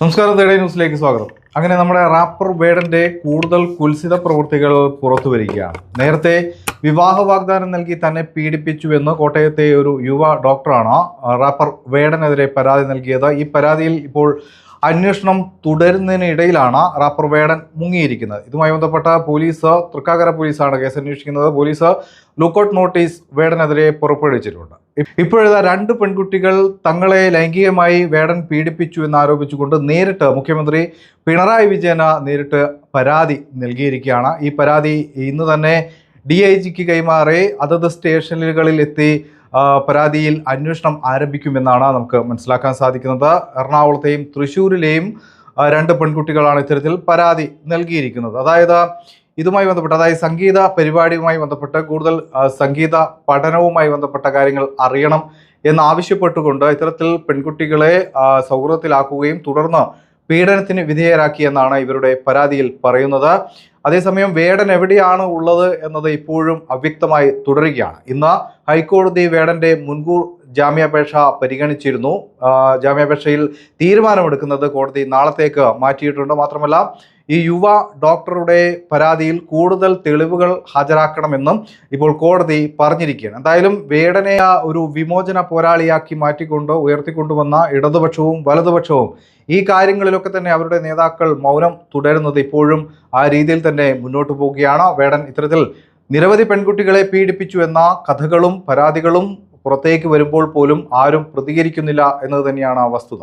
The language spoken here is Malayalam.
നമസ്കാരം തേടേ ന്യൂസിലേക്ക് സ്വാഗതം. അങ്ങനെ നമ്മുടെ റാപ്പർ വേടന്റെ കൂടുതൽ കുൽസിത പ്രവൃത്തികൾ പുറത്തു വരികയാണ്. നേരത്തെ വിവാഹ വാഗ്ദാനം നൽകി തന്നെ പീഡിപ്പിച്ചു എന്ന് കോട്ടയത്തെ ഒരു യുവ ഡോക്ടറാണ് റാപ്പർ വേടനെതിരെ പരാതി നൽകിയത്. ഈ പരാതിയിൽ ഇപ്പോൾ അന്വേഷണം തുടരുന്നതിനിടയിലാണ് റാപ്പർ വേടൻ മുങ്ങിയിരിക്കുന്നത്. ഇതുമായി ബന്ധപ്പെട്ട പോലീസ് തൃക്കാക്കര പോലീസാണ് കേസ് അന്വേഷിക്കുന്നത് പോലീസ് ലുക്കൌട്ട് നോട്ടീസ് വേടനെതിരെ പുറപ്പെടുവിച്ചിട്ടുണ്ട്. ഇപ്പോഴത്തെ രണ്ട് പെൺകുട്ടികൾ തങ്ങളെ ലൈംഗികമായി വേടൻ പീഡിപ്പിച്ചു എന്നാരോപിച്ചുകൊണ്ട് നേരിട്ട് മുഖ്യമന്ത്രി പിണറായി വിജയന് നേരിട്ട് പരാതി നൽകിയിരിക്കുകയാണ്. ഈ പരാതി ഇന്ന് തന്നെ ഡി ഐ ജിക്ക് കൈമാറി അതത് സ്റ്റേഷനുകളിൽ എത്തി പരാതിയിൽ അന്വേഷണം ആരംഭിക്കുമെന്നാണ് നമുക്ക് മനസ്സിലാക്കാൻ സാധിക്കുന്നത്. എറണാകുളത്തെയും തൃശ്ശൂരിലെയും രണ്ട് പെൺകുട്ടികളാണ് ഇത്തരത്തിൽ പരാതി നൽകിയിരിക്കുന്നത്. അതായത് ഇതുമായി ബന്ധപ്പെട്ട് അതായത് സംഗീത പരിപാടിയുമായി ബന്ധപ്പെട്ട് കൂടുതൽ സംഗീത പഠനവുമായി ബന്ധപ്പെട്ട കാര്യങ്ങൾ അറിയണം എന്നാവശ്യപ്പെട്ടുകൊണ്ട് ഇത്തരത്തിൽ പെൺകുട്ടികളെ സൗഹൃദത്തിലാക്കുകയും തുടർന്ന് പീഡനത്തിന് വിധേയരാക്കിയെന്നാണ് ഇവരുടെ പരാതിയിൽ പറയുന്നത്. അതേസമയം വേടൻ എവിടെയാണ് ഉള്ളത് എന്നത് ഇപ്പോഴും അവ്യക്തമായി തുടരുകയാണ്. ഇന്ന് ഹൈക്കോടതി വേടന്റെ മുൻകൂർ ജാമ്യാപേക്ഷ പരിഗണിച്ചിരുന്നു. ജാമ്യാപേക്ഷയിൽ തീരുമാനമെടുക്കുന്നത് കോടതി നാളത്തേക്ക് മാറ്റിയിട്ടുണ്ട്. മാത്രമല്ല ഈ യുവ ഡോക്ടറുടെ പരാതിയിൽ കൂടുതൽ തെളിവുകൾ ഹാജരാക്കണമെന്നും ഇപ്പോൾ കോടതി പറഞ്ഞിരിക്കുകയാണ്. എന്തായാലും വേടനെ ഒരു വിമോചന പോരാളിയാക്കി മാറ്റിക്കൊണ്ട് ഉയർത്തിക്കൊണ്ടുവന്ന ഇടതുപക്ഷവും വലതുപക്ഷവും ഈ കാര്യങ്ങളിലൊക്കെ തന്നെ അവരുടെ നേതാക്കൾ മൗനം തുടരുന്നത് ഇപ്പോഴും ആ രീതിയിൽ തന്നെ മുന്നോട്ട് പോവുകയാണ്. വേടൻ ഇത്തരത്തിൽ നിരവധി പെൺകുട്ടികളെ പീഡിപ്പിച്ചു എന്ന കഥകളും പരാതികളും പുറത്തേക്ക് വരുമ്പോൾ പോലും ആരും പ്രതികരിക്കുന്നില്ല എന്നത് തന്നെയാണ് ആ വസ്തുത.